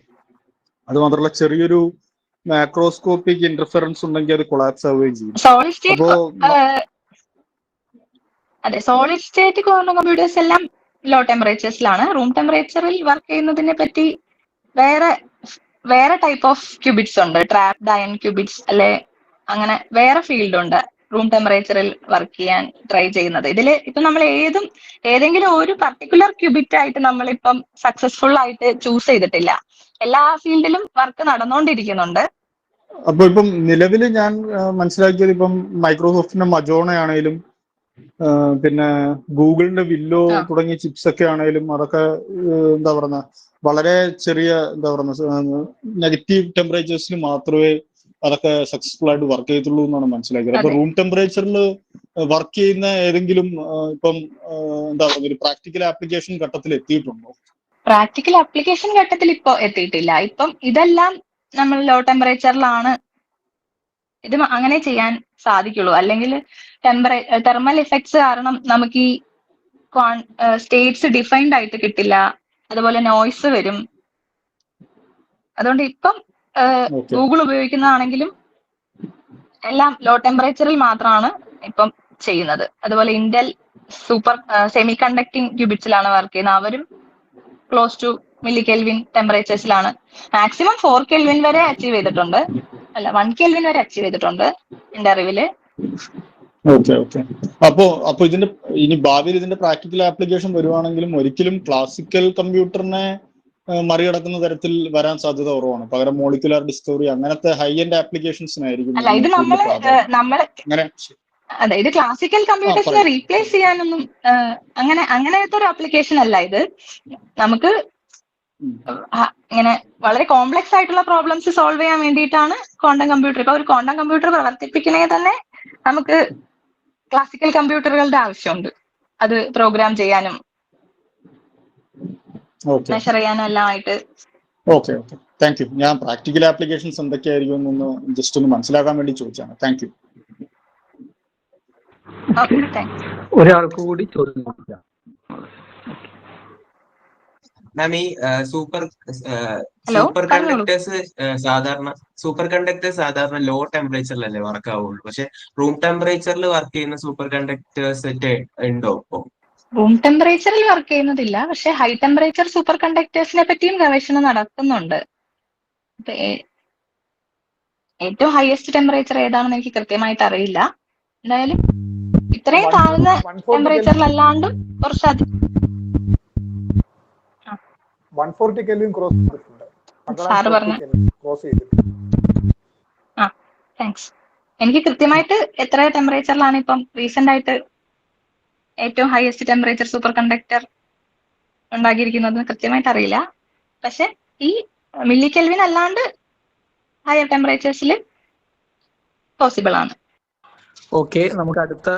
അത് മാത്രമല്ല ചെറിയൊരു മാക്രോസ്കോപ്പിക് ഇന്റർഫറൻസ് ഉണ്ടെങ്കിൽ അത് കൊളാപ്സ് ആവുകയും ചെയ്യും. സോളിഡ് സ്റ്റേറ്റ് അപ്പോ അതെ സോളിഡ് സ്റ്റേറ്റ് ക്വാണ്ടം കമ്പ്യൂട്ടേഴ്സ് എല്ലാം ലോ ടെമ്പറേച്ചേഴ്സിലാണ് റൂം ടെമ്പറേച്ചറിൽ വർക്ക് ചെയ്യുന്നതിനെ പറ്റി വേറെ വേറെ ടൈപ്പ് ഓഫ് ക്യൂബിറ്റ്സ് ഉണ്ട്. ട്രാപ്ഡ് അയൺ ക്യൂബിറ്റ്സ് അല്ലെ അങ്ങനെ വേറെ ഫീൽഡ് ഉണ്ട്. റൂം ടെമ്പറേച്ചറിൽ വർക്ക് ചെയ്യാൻ ട്രൈ ചെയ്യുന്നത്. ഇതിൽ ഇപ്പൊ നമ്മൾ ഏതും ഏതെങ്കിലും ഒരു പർട്ടിക്കുലർ ക്യൂബിറ്റ് ആയിട്ട് നമ്മളിപ്പം സക്സസ്ഫുൾ ആയിട്ട് ചൂസ് ചെയ്തിട്ടില്ല. എല്ലാ ഫീൽഡിലും വർക്ക് നടന്നുകൊണ്ടിരിക്കുന്നുണ്ട് അപ്പൊ ഇപ്പം നിലവിൽ ഞാൻ മനസ്സിലാക്കിയത് ഇപ്പം മൈക്രോസോഫ്റ്റിന്റെ മജോണ ആണെങ്കിലും പിന്നെ ഗൂഗിളിന്റെ വില്ലോ. തുടങ്ങിയ ചിപ്സ് ഒക്കെ ആണെങ്കിലും അതൊക്കെ എന്താ പറയുക വളരെ ചെറിയ എന്താ പറയുക നെഗറ്റീവ് ടെമ്പറേച്ചേഴ്സിൽ മാത്രമേ അതൊക്കെ സക്സസ്ഫുൾ ആയിട്ട് വർക്ക് ചെയ്യത്തുള്ളൂ എന്നാണ് മനസ്സിലാക്കിയത്. അപ്പൊ റൂം ടെമ്പറേച്ചറിൽ വർക്ക് ചെയ്യുന്ന ഏതെങ്കിലും ഇപ്പം എന്താ പറയുക ഒരു പ്രാക്ടിക്കൽ ആപ്ലിക്കേഷൻ ഘട്ടത്തിൽ എത്തിയിട്ടുണ്ടോ? പ്രാക്ടിക്കൽ ആപ്ലിക്കേഷൻ ഘട്ടത്തിൽ ഇപ്പൊ എത്തിയിട്ടില്ല. ഇപ്പം ഇതെല്ലാം നമ്മൾ ലോ ടെമ്പറേച്ചറിലാണ് ഇത് അങ്ങനെ ചെയ്യാൻ സാധിക്കുള്ളൂ. അല്ലെങ്കിൽ ടെമ്പറേ തെർമൽ എഫക്ട്സ് കാരണം നമുക്ക് ഈ സ്റ്റേറ്റ്സ് ഡിഫൈൻഡ് ആയിട്ട് കിട്ടില്ല. അതുപോലെ നോയ്സ് വരും. അതുകൊണ്ട് ഇപ്പം ഗൂഗിൾ ഉപയോഗിക്കുന്നതാണെങ്കിലും എല്ലാം ലോ ടെമ്പറേച്ചറിൽ മാത്രമാണ് ഇപ്പം ചെയ്യുന്നത്. അതുപോലെ ഇന്റൽ സൂപ്പർ സെമി കണ്ടക്ടിങ് ക്യൂബിറ്റ്സിലാണ് വർക്ക് ചെയ്യുന്നത്. അവരും ക്ലോസ് ടു മില്ലി കെൽവിൻ ടെമ്പറേച്ചേഴ്സിലാണ് മാക്സിമം ഫോർ കെൽവിൻ വരെ അച്ചീവ് ചെയ്തിട്ടുണ്ട്. അല്ല വൺ കെൽവിൻ വരെ അച്ചീവ് ചെയ്തിട്ടുണ്ട് എന്റെ അറിവിൽ ഓക്കെ ഓക്കെ. അപ്പോ അപ്പൊ ഇതിന്റെ ഇനി ഭാവിയിൽ ഇതിന്റെ പ്രാക്ടിക്കൽ ആപ്ലിക്കേഷൻ വരുവാണെങ്കിലും ഒരിക്കലും ക്ലാസിക്കൽ കമ്പ്യൂട്ടറിനെ മറികടക്കുന്ന തരത്തിൽ വരാൻ സാധ്യത കുറവാണ്. പകരം മോളിക്കുലർ ഡിസ്കവറി അങ്ങനത്തെ ഹൈ എൻഡ് ആപ്ലിക്കേഷൻസിനായിരിക്കും അങ്ങനെ അതെ ഇത് ക്ലാസിക്കൽ കമ്പ്യൂട്ടേഴ്സിനെ റീപ്ലേസ് ചെയ്യാനൊന്നും അങ്ങനെ അങ്ങനത്തെ ഒരു ആപ്ലിക്കേഷൻ അല്ല ഇത്. നമുക്ക്. ഇങ്ങനെ വളരെ കോംപ്ലക്സ് ആയിട്ടുള്ള പ്രോബ്ലംസ് സോൾവ് ചെയ്യാൻ വേണ്ടിയിട്ടാണ് ക്വാണ്ടം കമ്പ്യൂട്ടർ ഇപ്പൊ ഒരു ക്വാണ്ടം കമ്പ്യൂട്ടർ പ്രവർത്തിപ്പിക്കണമെങ്കിൽ തന്നെ നമുക്ക് ക്ലാസിക്കൽ കമ്പ്യൂട്ടറുകളുടെ ആവശ്യമുണ്ട്. അത് പ്രോഗ്രാം ചെയ്യാനും മെഷർ ചെയ്യാനും എല്ലാം ആയിട്ട്. ഓക്കെ ഓക്കെ താങ്ക് യു ഞാൻ പ്രാക്ടിക്കൽ ആപ്ലിക്കേഷൻസ് എന്തൊക്കെയായിരിക്കും എന്നൊന്ന് ജസ്റ്റ് ഒന്ന് മനസ്സിലാക്കാൻ വേണ്ടി ചോദിച്ചാണ് താങ്ക് യു ഒരാൾക്ക് കൂടി ചോദിക്കാം. മാം ഈ സൂപ്പർ സൂപ്പർ കണ്ടക്ടേഴ്സ് സാധാരണ സൂപ്പർ കണ്ടക്ടേഴ്സ് സാധാരണ ലോ ടെമ്പറേച്ചറിലല്ലേ വർക്ക് ആവുള്ളൂ. പക്ഷെ റൂം ടെമ്പറേച്ചറിൽ വർക്ക് ചെയ്യുന്ന സൂപ്പർ കണ്ടക്ടേഴ്സ് ഒക്കെ ഉണ്ടോ ഇപ്പൊ? റൂം ടെമ്പറേച്ചറിൽ വർക്ക് ചെയ്യുന്നതില്ല. പക്ഷെ ഹൈ ടെമ്പറേച്ചർ സൂപ്പർ കണ്ടക്ടേഴ്സിനെ പറ്റിയും ഗവേഷണം ഏ- ഏറ്റവും ഹയസ്റ്റ് ടെമ്പറേച്ചർ ഏതാണെന്ന് എനിക്ക് കൃത്യമായിട്ട് അറിയില്ല. എന്തായാലും ഇത്രയും താഴ്ന്ന ടെമ്പറേച്ചറിലല്ലാണ്ടും കുറച്ച് വൺ ഫോർട്ടി കെൽവിൻ ക്രോസ് ചെയ്തിട്ടുണ്ട്. ക്രോസ് ചെയ്തിട്ടുണ്ട്. താങ്ക്സ് എനിക്ക് കൃത്യമായിട്ട് എത്ര ടെമ്പറേച്ചറിലാണ് ഇപ്പം റീസെന്റ് ആയിട്ട് ഏറ്റവും ഹയസ്റ്റ് ടെമ്പറേച്ചർ സൂപ്പർ കണ്ടക്ടർ ഉണ്ടാക്കിയിരിക്കുന്നത് കൃത്യമായിട്ട് അറിയില്ല. പക്ഷെ ഈ മില്ലി കെൽവിൻ അല്ലാണ്ട് ഹയർ ടെമ്പറേച്ചേഴ്സിൽ പോസിബിൾ ആണ്. ഓക്കെ നമുക്ക് അടുത്ത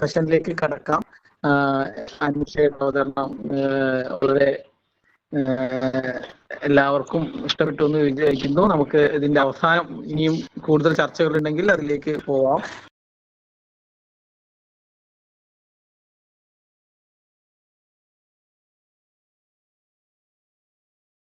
സെഷനിലേക്ക് കടക്കാം. അനുഷയുടെ അവതരണം വളരെ എല്ലാവർക്കും ഇഷ്ടപ്പെട്ടു എന്ന് വിചാരിക്കുന്നു. നമുക്ക് ഇതിന്റെ അവസാനം ഇനിയും കൂടുതൽ ചർച്ചകൾ ഉണ്ടെങ്കിൽ അതിലേക്ക് പോവാം.